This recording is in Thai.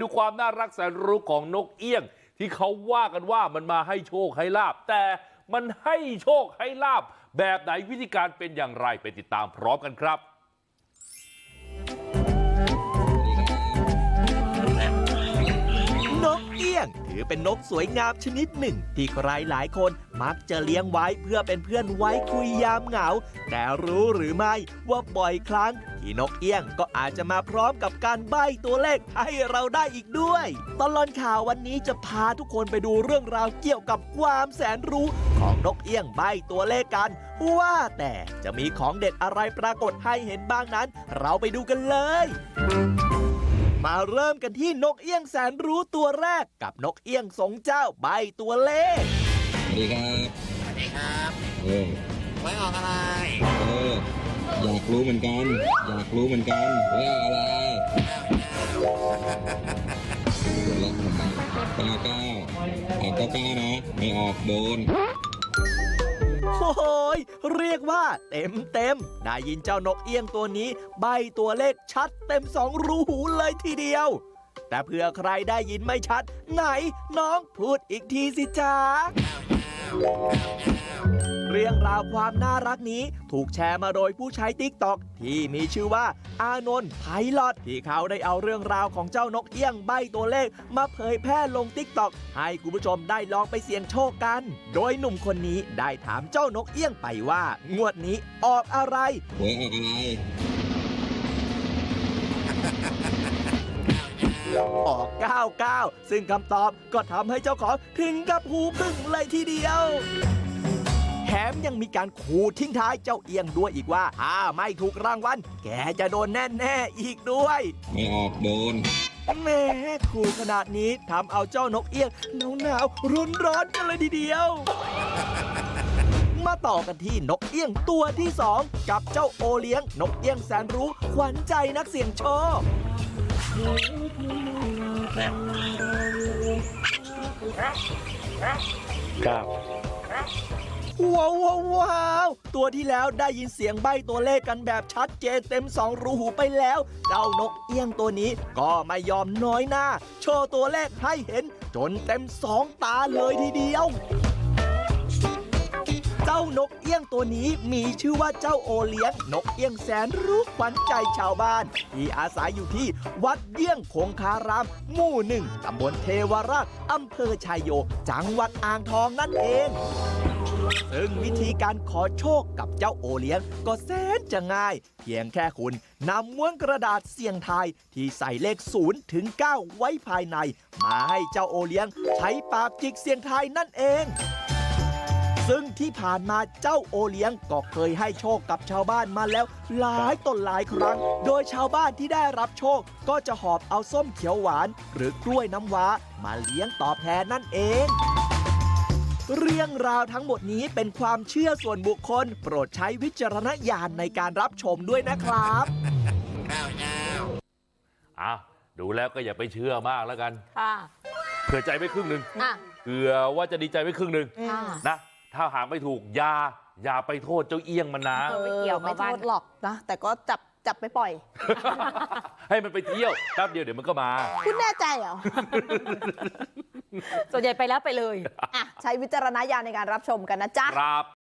ดูความน่ารักแสนรู้ของนกเอี้ยงที่เขาว่ากันว่ามันมาให้โชคให้ลาบแต่มันให้โชคให้ลาบแบบไหนวิธีการเป็นอย่างไรไปติดตามพร้อมกันครับ เป็นนกสวยงามชนิดหนึ่ง ที่ใครหลายคนมักจะเลี้ยงไว้เพื่อเป็นเพื่อนไว้คุยยามเหงา แต่รู้หรือไม่ว่าบ่อยครั้ง ที่นกเอี้ยงก็อาจจะมาพร้อมกับการใบ้ตัวเลขให้เราได้อีกด้วย ตลอดข่าววันนี้จะพาทุกคนไปดูเรื่องราวเกี่ยวกับความแสนรู้ของนกเอี้ยงใบ้ตัวเลขกัน ว่าแต่จะมีของเด็ดอะไรปรากฏให้เห็นบ้างนั้น เราไปดูกันเลย มาเริ่มกันที่นกเอี้ยงแสนรู้ตัวแรกกับนกเอี้ยงสงเจ้าใบตัวเลขสวัสดีครับสวัสดีครับเออไว้ออกอะไรเอออยากรู้เหมือนกัน อยากรู้เหมือนกันว่าอะไรหัวเราะทำไมเก้าเก้าออกเก้าเก้านะไม่ออกโดน โหยเรียกว่าเต็มเต็มๆได้ยินเจ้านกเอี้ยงตัวนี้ ใบตัวเลขชัดเต็มสองรูหูเลยทีเดียว แต่เผื่อใครได้ยินไม่ชัด ไหนน้องพูดอีกทีสิจ๊ะ รื่องราวความน่ารักนี้ ถูกแชร์มาโดยผู้ใช้ติ๊กต็อกที่มีชื่อว่า อานนท์ไพลอตที่เขาได้เอาเรื่องราวของเจ้านกเอี้ยงใบตัวเลข มาเผยแพร่ลงติ๊กต็อกให้คุณผู้ชมได้ลองไปเสี่ยงโชคกัน โดยหนุ่มคนนี้ได้ถามเจ้านกเอี้ยงไปว่า งวดนี้ออกอะไรหวยออกอะไรออก 99 ซึ่งคำตอบก็ทำให้เจ้าของถึงกับหูพึ่งเลยทีเดียว แถมยังมีการขู่ทิ้งท้ายเจ้าเอียงด้วยอีกว่าถ้าไม่ถูกรางวัลแกจะโดนแน่ๆอีกด้วยไม่ออกโดนแหม่ขู่ขนาดนี้ทำเอาเจ้านกเอี้ยงหนาวหนาวๆร้อนร้อนๆกันเลยทีเดียว มาต่อกันที่นกเอี้ยงตัวที่สองกับเจ้าโอเลี้ยง นกเอี้ยงแสนรู้ขวัญใจนักเสี่ยงโชคว้า ว้าวว้าวตัวที่แล้วได้ยินเสียงใบ้ตัวเลขกันแบบชัดเจนเต็มสองรูหูไปแล้ว เจ้านกเอี้ยงตัวนี้ก็ไม่ยอมน้อยหน้า โชว์ตัวเลขให้เห็น จนเต็มสองตาเลยทีเดียวเจ้านกเอี้ยงตัวนี้มีชื่อว่าเจ้าโอเลี้ยง นกเอี้ยงแสนรู้ขวัญใจชาวบ้าน ที่อาศัยอยู่ที่วัดเยี่ยงคงคาราม หมู่หนึ่งตำบลเทวราชอำเภอชายโย จังหวัดอ่างทองนั่นเอง ซึ่งวิธีการขอโชคกับเจ้าโอเลี้ยงก็แสนจะง่าย เพียงแค่คุณนำม้วนกระดาษเสี่ยงทายที่ใส่เลข0ถึง9ไว้ภายใน มาให้เจ้าโอเลี้ยง ใช้ปากจิกเสี่ยงทายนั่นเองซึ่งที่ผ่านมาเจ้าโอเลี้ยงก็เคยให้โชคกับชาวบ้านมาแล้ว หลายต่อหลายครั้ง โดยชาวบ้านที่ได้รับโชค ก็จะหอบเอาส้มเขียวหวาน หรือกล้วยน้ำว้ามาเลี้ยงตอบแทนนั่นเอง เรื่องราวทั้งหมดนี้เป็นความเชื่อส่วนบุคคล โปรดใช้วิจารณญาณในการรับชมด้วยนะครับข้าวเจ้าอะดูแล้วก็อย่าไปเชื่อมากแล้วกันค่ะเผื่อใจไว้ครึ่งหนึ่งอะ เผื่อว่าจะดีใจไว้ครึ่งหนึ่งค่ะ นะ ถ้าหากไม่ถูกอย่าอย่าไปโทษเจ้าเอี้ยงมันนะ เออไม่เกี่ยวไม่กับโทบ้าน ษหรอกนะ แต่ก็จับ จับไปปล่อย ให้มันไปเที่ยวแป๊บเดียวเดี๋ยวมันก็มา คุณแน่ใจเหรอ ส่วนใหญ่ไปแล้วไปเลย อะ ใช้วิจารณญาณในการรับชมกันนะจ๊ะ ครับ